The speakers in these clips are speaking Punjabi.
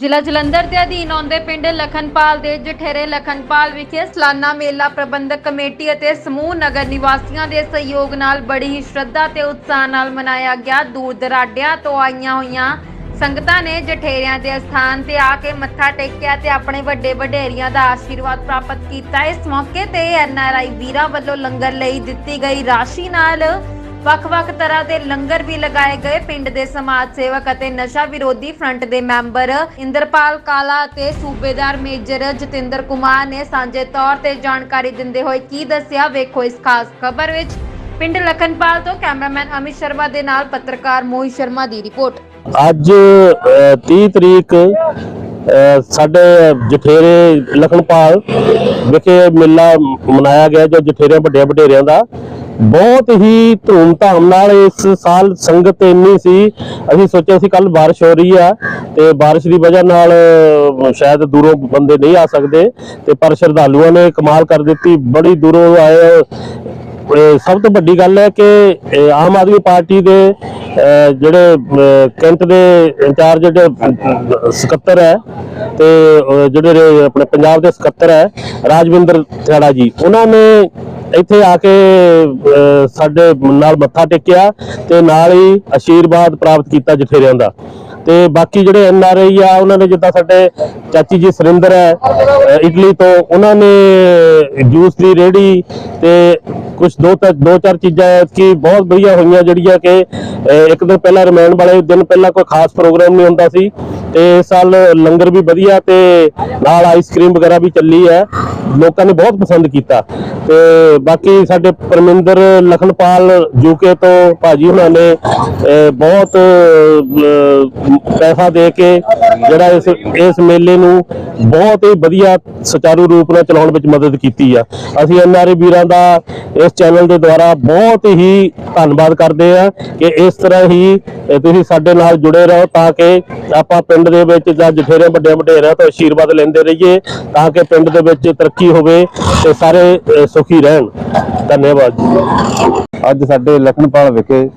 ਜ਼ਿਲ੍ਹਾ ਜਲੰਧਰ ਦੇ ਅਧੀਨ ਆਉਂਦੇ ਪਿੰਡ ਲਖਨਪਾਲ ਦੇ ਜਠੇਰੇ ਲਖਨਪਾਲ ਵਿਖੇ ਸਾਲਾਨਾ ਮੇਲਾ ਪ੍ਰਬੰਧਕ ਕਮੇਟੀ ਅਤੇ ਸਮੂਹ ਨਗਰ ਨਿਵਾਸੀਆਂ ਦੇ ਸਹਿਯੋਗ ਨਾਲ ਬੜੀ ਹੀ ਸ਼ਰਧਾ ਤੇ ਉਤਸ਼ਾਹ ਨਾਲ ਮਨਾਇਆ ਗਿਆ। ਦੂਰ ਦਰਾਡਿਆਂ ਤੋਂ ਆਈਆਂ ਹੋਈਆਂ ਸੰਗਤਾਂ ਨੇ ਜਠੇਰਿਆਂ ਦੇ ਸਥਾਨ ਤੇ ਆ ਕੇ ਮੱਥਾ ਟੇਕਿਆ ਤੇ ਆਪਣੇ ਵੱਡੇ ਵਡੇਰੀਆਂ ਦਾ ਆਸ਼ੀਰਵਾਦ ਪ੍ਰਾਪਤ ਕੀਤਾ। ਇਸ ਮੌਕੇ ਤੇ ਐਨਆਰਆਈ ਵੀਰਾਂ ਵੱਲੋਂ ਲੰਗਰ ਲਈ ਦਿੱਤੀ ਗਈ ਰਾਸ਼ੀ ਨਾਲ ਵੱਖ-ਵੱਖ ਤਰ੍ਹਾਂ ਦੇ ਲੰਗਰ ਵੀ ਲਗਾਏ ਗਏ। ਪਿੰਡ ਦੇ ਸਮਾਜ ਸੇਵਕ ਅਤੇ ਨਸ਼ਾ ਵਿਰੋਧੀ ਫਰੰਟ ਦੇ ਮੈਂਬਰ ਇੰਦਰਪਾਲ ਕਾਲਾ ਅਤੇ ਸੂਬੇਦਾਰ ਮੇਜਰ ਜਤਿੰਦਰ ਕੁਮਾਰ ਨੇ ਸਾਂਝੇ ਤੌਰ ਤੇ ਜਾਣਕਾਰੀ ਦਿੰਦੇ ਹੋਏ ਕੀ ਦੱਸਿਆ ਵੇਖੋ ਇਸ ਖਾਸ ਖਬਰ ਵਿੱਚ। ਪਿੰਡ ਲਖਨਪਾਲ ਤੋਂ ਕੈਮਰਾਮੈਨ ਅਮਿਤ ਸ਼ਰਮਾ ਦੇ ਨਾਲ ਪੱਤਰਕਾਰ ਮੋਹਿਤ ਸ਼ਰਮਾ ਦੀ ਰਿਪੋਰਟ। ਅੱਜ ਅ, 30 ਤਰੀਕ ਸਾਡੇ ਜਠੇਰੇ ਲਖਨਪਾਲ ਵਿਖੇ ਮੇਲਾ ਮਨਾਇਆ ਗਿਆ ਜੋ ਜਠੇਰੇ ਵੱਡੇ ਵਡੇਰਿਆਂ ਦਾ। ਬਹੁਤ ਹੀ ਧੂਮ ਧਾਮ ਨਾਲ ਇਸ ਸਾਲ ਸੰਗਤ ਇੰਨੀ ਸੀ। ਅਸੀਂ ਸੋਚਿਆ ਸੀ ਕੱਲ ਬਾਰਿਸ਼ ਹੋ ਰਹੀ ਆ ਤੇ ਬਾਰਿਸ਼ ਦੀ ਵਜ੍ਹਾ ਨਾਲ ਸ਼ਾਇਦ ਦੂਰੋਂ ਬੰਦੇ ਨਹੀਂ ਆ ਸਕਦੇ ਤੇ ਪਰ ਸ਼ਰਧਾਲੂਆਂ ਨੇ ਕਮਾਲ ਕਰ ਦਿੱਤੀ। ਬੜੀ ਦੂਰੋਂ ਆਏ ਸਭ ਤੋਂ ਵੱਡੀ ਗੱਲ ਹੈ ਕਿ ਆਮ ਆਦਮੀ ਪਾਰਟੀ ਦੇ ਜਿਹੜੇ ਅਹ, ਕੈਂਟ ਦੇ ਇੰਚਾਰਜ ਜਿਹੜੇ ਸਕੱਤਰ ਹੈ ਤੇ ਜਿਹੜੇ ਆਪਣੇ ਪੰਜਾਬ ਦੇ ਸਕੱਤਰ ਹੈ ਰਾਜਵਿੰਦਰ ਥਿਆੜਾ ਜੀ ਉਹਨਾਂ ਨੇ ਇੱਥੇ ਆ ਕੇ ਸਾਡੇ ਨਾਲ ਮੱਥਾ ਟੇਕਿਆ ਤੇ ਨਾਲ ਹੀ ਆਸ਼ੀਰਵਾਦ ਪ੍ਰਾਪਤ ਕੀਤਾ ਜਠੇਰਿਆਂ ਦਾ। ਤੇ ਬਾਕੀ ਜਿਹੜੇ ਐਨ ਆਰ ਆਈ ਆ, ਉਹਨਾਂ ਨੇ ਜਿੱਦਾਂ ਸਾਡੇ ਚਾਚੀ ਜੀ ਸੁਰਿੰਦਰ ਹੈ, ਅਹ, ਇਟਲੀ ਤੋਂ, ਉਹਨਾਂ ਨੇ ਜੂਸ ਦੀ ਰੇੜੀ ਤੇ ਕੁਝ ਦੋ ਤਾਂ, ਦੋ ਚਾਰ ਚੀਜ਼ਾਂ ਕਿ ਬਹੁਤ ਵਧੀਆ ਹੋਈਆਂ, ਜਿਹੜੀਆਂ ਕਿ ਇੱਕ ਦਿਨ ਪਹਿਲਾਂ ਰਮਾਇਣ ਵਾਲੇ ਦਿਨ ਪਹਿਲਾਂ ਕੋਈ ਖਾਸ ਪ੍ਰੋਗਰਾਮ ਨਹੀਂ ਹੁੰਦਾ ਸੀ। ਤੇ ਇਸ ਸਾਲ ਲੰਗਰ ਵੀ ਵਧੀਆ ਤੇ ਨਾਲ ਆਈਸਕ੍ਰੀਮ ਵਗੈਰਾ ਵੀ ਚੱਲੀ ਹੈ। ਲੋਕਾਂ ਨੇ ਬਹੁਤ ਪਸੰਦ ਕੀਤਾ। ਤੇ ਬਾਕੀ ਸਾਡੇ ਪਰਮਿੰਦਰ ਲਖਨਪਾਲ ਯੂਕੇ ਤੋਂ ਭਾਜੀ ਉਹਨਾਂ ਨੇ ਬਹੁਤ ਪੈਸਾ ਦੇ ਕੇ ਜਿਹੜਾ ਇਸ ਇਸ ਮੇਲੇ ਨੂੰ ਬਹੁਤ ਹੀ ਵਧੀਆ ਸੁਚਾਰੂ ਰੂਪ ਨਾਲ ਚਲਾਉਣ ਵਿੱਚ ਮਦਦ ਕੀਤੀ ਆ। ਅਸੀਂ ਐਨਆਰਏ ਵੀਰਾਂ ਦਾ ਇਸ ਚੈਨਲ ਦੇ ਦੁਆਰਾ ਬਹੁਤ ਹੀ ਧੰਨਵਾਦ ਕਰਦੇ ਆ ਕਿ ਇਸ ਤਰ੍ਹਾਂ ਹੀ ਤੁਸੀਂ ਸਾਡੇ ਨਾਲ ਜੁੜੇ ਰਹੋ ਤਾਂ ਕਿ ਆਪਾਂ ਪਿੰਡ ਦੇ ਵਿੱਚ ਜਾਂ ਜਠੇਰੇ ਵੱਡੇ ਵਡੇਰਿਆਂ ਤੋਂ ਆਸ਼ੀਰਵਾਦ ਲੈਂਦੇ ਰਹੀਏ ਤਾਂ ਕਿ ਪਿੰਡ ਦੇ ਵਿੱਚ ਤਰੱਕੀ ਹੋਵੇ ਤੇ ਸਾਰੇ ਸੁਖੀ ਰਹਿਣ। ਧੰਨਵਾਦ ਜੀ। ਅੱਜ ਸਾਡੇ ਲਖਨਪਾਲ ਵਿਖੇ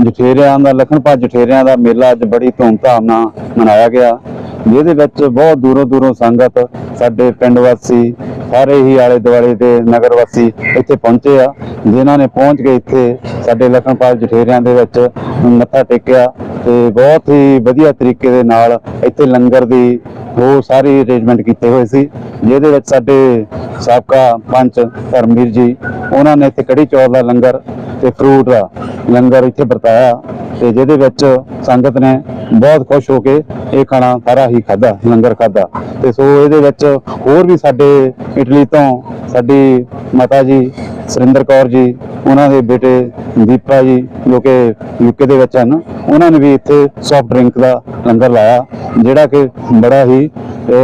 ਜਠੇਰਿਆਂ ਦਾ, ਲਖਨਪਾਲ ਜਠੇਰਿਆਂ ਦਾ ਮੇਲਾ ਅੱਜ ਬੜੀ ਧੂਮਧਾਮ ਨਾਲ ਮਨਾਇਆ ਗਿਆ। ਜਿਹਦੇ ਵਿੱਚ ਬਹੁਤ ਦੂਰੋਂ ਦੂਰੋਂ ਸੰਗਤ ਸਾਡੇ ਪਿੰਡ ਵਾਸੀ, ਸਾਰੇ ਹੀ ਆਲੇ ਦੁਆਲੇ ਦੇ ਨਗਰ ਵਾਸੀ ਇੱਥੇ ਪਹੁੰਚੇ ਆ, ਜਿਨ੍ਹਾਂ ਨੇ ਪਹੁੰਚ ਕੇ ਇੱਥੇ ਸਾਡੇ ਲਖਨਪਾਲ ਜਠੇਰਿਆਂ ਦੇ ਵਿੱਚ ਮੱਥਾ ਟੇਕਿਆ ਤੇ ਬਹੁਤ ਹੀ ਵਧੀਆ ਤਰੀਕੇ ਦੇ ਨਾਲ ਇੱਥੇ ਲੰਗਰ ਦੀ ਉਹ ਸਾਰੀ ਅਰੇਂਜਮੈਂਟ ਕੀਤੇ ਹੋਏ ਸੀ, ਜਿਹਦੇ ਵਿੱਚ ਸਾਡੇ ਸਾਬਕਾ ਪੰਚ ਧਰਮਵੀਰ ਜੀ, ਉਹਨਾਂ ਨੇ ਇੱਥੇ ਕੜੀ ਚੌਲ ਦਾ ਲੰਗਰ ਤੇ ਫਰੂਟ ਦਾ ਲੰਗਰ ਇੱਥੇ ਵਰਤਾਇਆ ਤੇ ਜਿਹਦੇ ਵਿੱਚ ਸੰਗਤ ਨੇ ਬਹੁਤ ਖੁਸ਼ ਹੋ ਕੇ ਇਹ ਖਾਣਾ ਸਾਰਾ ਹੀ ਖਾਦਾ ਲੰਗਰ ਖਾਦਾ ਤੇ ਸੋ ਇਹਦੇ ਵਿੱਚ ਹੋਰ ਵੀ ਸਾਡੇ ਇਟਲੀ ਤੋਂ ਸਾਡੀ ਮਾਤਾ ਜੀ, ਸੁਰਿੰਦਰ ਕੌਰ ਜੀ, ਉਹਨਾਂ ਦੇ ਬੇਟੇ ਦੀਪਾ ਜੀ, ਜੋ ਕਿ ਯੂਕੇ ਦੇ ਵਿੱਚ ਹਨ, ਉਹਨਾਂ ਨੇ ਵੀ ਇੱਥੇ ਸੌਫਟ ਡਰਿੰਕ ਦਾ ਲੰਗਰ ਲਾਇਆ, ਜਿਹੜਾ ਕਿ ਬੜਾ ਹੀ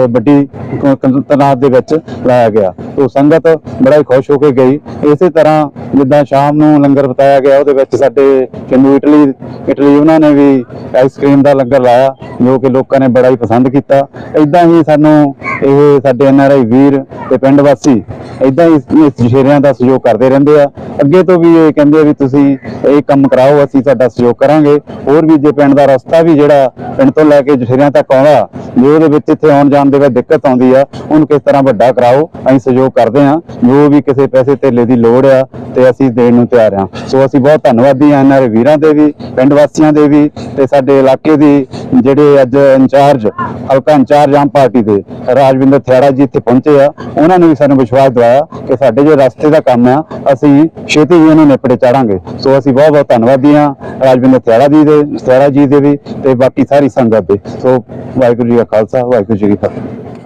ਵੱਡੀ ਕ- ਤਨਾਤ ਦੇ ਵਿੱਚ ਲਾਇਆ ਗਿਆ। ਤੋਂ ਸੰਗਤ ਬੜਾ ਹੀ ਖੁਸ਼ ਹੋ ਕੇ ਗਈ। ਇਸੇ ਤਰ੍ਹਾਂ ਜਿੱਦਾਂ ਸ਼ਾਮ ਨੂੰ ਲੰਗਰ ਬਤਾਇਆ ਗਿਆ, ਉਹਦੇ ਵਿੱਚ ਸਾਡੇ ਚੰਨੂ ਇਟਲੀ ਇਟਲੀ ਉਹਨਾਂ ਨੇ ਵੀ ਆਈਸਕ੍ਰੀਮ ਦਾ ਲੰਗਰ ਲਾਇਆ, ਜੋ ਕਿ ਲੋਕਾਂ ਨੇ ਬੜਾ ਹੀ ਪਸੰਦ ਕੀਤਾ। ਇਦਾਂ ਹੀ ਸਾਨੂੰ ਇਹ ਸਾਡੇ ਐਨਆਰਆਈ ਵੀਰ ਤੇ ਪਿੰਡ ਵਾਸੀ ਇਦਾਂ ਹੀ ਇਸ ਜਸ਼ੇਰਿਆਂ ਦਾ ਸਹਿਯੋਗ ਕਰਦੇ ਰਹਿੰਦੇ ਆ। ਅੱਗੇ ਤੋਂ ਵੀ ਇਹ ਕਹਿੰਦੇ ਆ ਵੀ ਤੁਸੀਂ ਇਹ ਕੰਮ ਕਰਾਓ, ਅਸੀਂ ਤੁਹਾਡਾ ਸਹਿਯੋਗ ਕਰਾਂਗੇ। ਹੋਰ ਵੀ ਜੇ ਪਿੰਡ ਦਾ ਰਸਤਾ ਵੀ ਜਿਹੜਾ ਪਿੰਡ ਤੋਂ ਲੈ ਕੇ ਜਸ਼ੇਰਿਆਂ ਤੱਕ ਆਉਂਦਾ ਜੇ ਉਹਦੇ ਵਿੱਚ ਇੱਥੇ ਆਉਣ ਜਾਣ ਦੇ ਵਿੱਚ ਦਿੱਕਤ ਆਉਂਦੀ ਆ, ਉਹਨੂੰ ਕਿਸ ਤਰ੍ਹਾਂ ਵੱਡਾ ਕਰਾਓ, ਅਸੀਂ ਸਹਿਯੋਗ ਕਰਦੇ ਆ ਜੋ ਵੀ ਕਿਸੇ ਪੈਸੇ ਧੇਲੇ ਦੀ ਲੋੜ ਆ, ਤੇ ਅਸੀਂ ਦੇਣ ਨੂੰ ਤਿਆਰ ਆ ਸੋ ਅਸੀਂ ਬਹੁਤ ਧੰਨਵਾਦੀ ਆ ਇਹਨਾਂ ਦੇ ਵੀਰਾਂ ਦੇ ਵੀ, ਪਿੰਡ ਵਾਸੀਆਂ ਦੇ ਵੀ, ਤੇ ਸਾਡੇ ਇਲਾਕੇ ਦੀ ਜਿਹੜੇ ਅੱਜ ਇੰਚਾਰਜ, ਹਲਕਾ ਇੰਚਾਰਜ ਆਮ ਪਾਰਟੀ ਦੇ, ਰਾਜਵਿੰਦਰ ਥਿਆੜਾ ਜੀ ਇੱਥੇ ਪਹੁੰਚੇ ਆ, ਉਹਨਾਂ ਨੇ ਵੀ ਸਾਨੂੰ ਵਿਸ਼ਵਾਸ ਦਿਵਾਇਆ ਕਿ ਸਾਡੇ ਜੋ ਰਸਤੇ ਦਾ ਕੰਮ ਆ, ਅਸੀਂ ਛੇਤੀ ਹੀ ਇਹਨੂੰ ਨੇਪੜੇ ਚਾੜਾਂਗੇ। ਸੋ ਅਸੀਂ ਬਹੁਤ ਬਹੁਤ ਧੰਨਵਾਦੀ ਆ ਰਾਜਵਿੰਦਰ ਥਿਆੜਾ ਜੀ ਦੇ, ਥਿਆੜਾ ਜੀ ਦੇ ਵੀ, ਤੇ ਬਾਕੀ ਸਾਰੀ ਸੰਗਤ ਦੇ। ਸੋ ਵਾਹਿਗੁਰੂ ਜੀ ਕਾ ਖਾਲਸਾ, ਵਾਹਿਗੁਰੂ ਜੀ ਕੀ ਫਤਿਹ